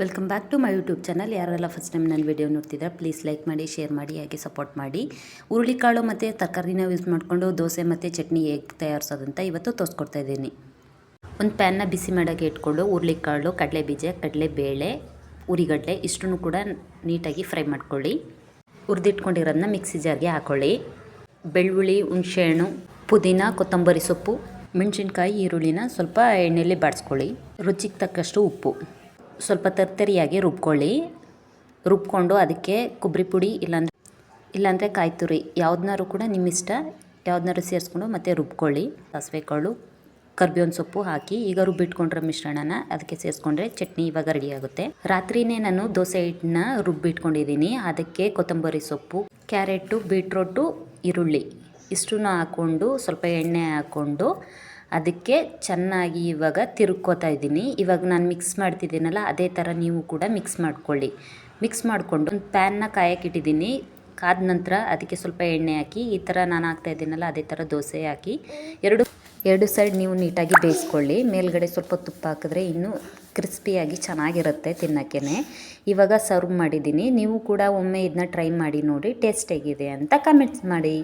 Welcome back to my YouTube channel. ಯಾರೆಲ್ಲ first time ನನ್ನ video ನೋಡ್ತಿದ್ರೆ ಪ್ಲೀಸ್ ಲೈಕ್ ಮಾಡಿ ಶೇರ್ ಮಾಡಿ, ಹಾಗೆ ಸಪೋರ್ಟ್ ಮಾಡಿ. ಹುರುಳಿಕಾಳು ಮತ್ತು ತರಕಾರಿನ ಯೂಸ್ ಮಾಡಿಕೊಂಡು ದೋಸೆ ಮತ್ತು ಚಟ್ನಿ ಹೇಗೆ ತಯಾರಿಸೋದಂತ ಇವತ್ತು ತೋರಿಸ್ಕೊಡ್ತಾ ಇದ್ದೀನಿ. ಒಂದು ಪ್ಯಾನ್ನ ಬಿಸಿ ಮಾಡೋಕ್ಕೆ ಇಟ್ಕೊಂಡು ಹುರುಳಿಕಾಳು, ಕಡಲೆಬೀಜ, ಕಡಲೆಬೇಳೆ, ಉರಿಗಡ್ಡೆ ಇಷ್ಟನ್ನು ಕೂಡ ನೀಟಾಗಿ ಫ್ರೈ ಮಾಡ್ಕೊಳ್ಳಿ. ಹುರಿದಿಟ್ಕೊಂಡಿರೋದನ್ನ ಮಿಕ್ಸಿ ಜಾರ್ಗೆ ಹಾಕ್ಕೊಳ್ಳಿ ಬೆಳ್ಳುಳ್ಳಿ, ಹುಣಸೆಹಣ್ಣು, ಪುದೀನ, ಕೊತ್ತಂಬರಿ ಸೊಪ್ಪು, ಮೆಣಸಿನ್ಕಾಯಿ, ಈರುಳ್ಳಿನ ಸ್ವಲ್ಪ ಎಣ್ಣೆಯಲ್ಲಿ ಬಾಡಿಸ್ಕೊಳ್ಳಿ ರುಚಿಗೆ ತಕ್ಕಷ್ಟು ಉಪ್ಪು. ಸ್ವಲ್ಪ ತರ್ತರಿಯಾಗಿ ರುಬ್ಕೊಳ್ಳಿ. ರುಬ್ಕೊಂಡು ಅದಕ್ಕೆ ಕೊಬ್ಬರಿ ಪುಡಿ ಇಲ್ಲಾಂದರೆ ಇಲ್ಲಾಂದರೆ ಕಾಯಿ ತುರಿ ಯಾವ್ದನ್ನಾರು ಕೂಡ ನಿಮ್ಮ ಇಷ್ಟ ಯಾವ್ದನ್ನಾರು ಸೇರಿಸ್ಕೊಂಡು ಮತ್ತೆ ರುಬ್ಕೊಳ್ಳಿ. ಸಾಸಿವೆ ಕಾಳು, ಕರ್ಬೇವಿನ ಸೊಪ್ಪು ಹಾಕಿ ಈಗ ರುಬ್ಬಿಟ್ಕೊಂಡಿರೋ ಮಿಶ್ರಣನ ಅದಕ್ಕೆ ಸೇರಿಸ್ಕೊಂಡ್ರೆ ಚಟ್ನಿ ಇವಾಗ ರೆಡಿ ಆಗುತ್ತೆ. ರಾತ್ರಿನೇ ನಾನು ದೋಸೆ ಹಿಟ್ಟನ್ನ ರುಬ್ಬಿಟ್ಕೊಂಡಿದ್ದೀನಿ. ಅದಕ್ಕೆ ಕೊತ್ತಂಬರಿ ಸೊಪ್ಪು, ಕ್ಯಾರೆಟು, ಬೀಟ್ರೋಟು, ಈರುಳ್ಳಿ. ಇಷ್ಟನ್ನು ಹಾಕ್ಕೊಂಡು ಸ್ವಲ್ಪ ಎಣ್ಣೆ ಹಾಕ್ಕೊಂಡು ಅದಕ್ಕೆ ಚೆನ್ನಾಗಿ ಇವಾಗ ತಿರುಗ್ಕೋತಾ ಇದ್ದೀನಿ. ಇವಾಗ ನಾನು ಮಿಕ್ಸ್ ಮಾಡ್ತಿದ್ದೀನಲ್ಲ, ಅದೇ ಥರ ನೀವು ಕೂಡ ಮಿಕ್ಸ್ ಮಾಡ್ಕೊಳ್ಳಿ. ಮಿಕ್ಸ್ ಮಾಡಿಕೊಂಡು ಒಂದು ಪ್ಯಾನ್ನ ಕಾಯಕ್ಕಿಟ್ಟಿದ್ದೀನಿ ಕಾದ ನಂತರ ಅದಕ್ಕೆ ಸ್ವಲ್ಪ ಎಣ್ಣೆ ಹಾಕಿ, ಈ ಥರ ನಾನು ಹಾಕ್ತಾ ಇದ್ದೀನಲ್ಲ, ಅದೇ ಥರ ದೋಸೆ ಹಾಕಿ, ಎರಡು ಎರಡು ಸೈಡ್ ನೀವು ನೀಟಾಗಿ ಬೇಯಿಸ್ಕೊಳ್ಳಿ. ಮೇಲ್ಗಡೆ ಸ್ವಲ್ಪ ತುಪ್ಪ ಹಾಕಿದ್ರೆ ಇನ್ನೂ ಕ್ರಿಸ್ಪಿಯಾಗಿ ಚೆನ್ನಾಗಿರುತ್ತೆ ತಿನ್ನೋಕ್ಕೆ ಇವಾಗ ಸರ್ವ್ ಮಾಡಿದ್ದೀನಿ. ನೀವು ಕೂಡ ಒಮ್ಮೆ ಇದನ್ನ ಟ್ರೈ ಮಾಡಿ ನೋಡಿ ಟೇಸ್ಟ್ ಹೇಗಿದೆ ಅಂತ ಕಮೆಂಟ್ಸ್ ಮಾಡಿ.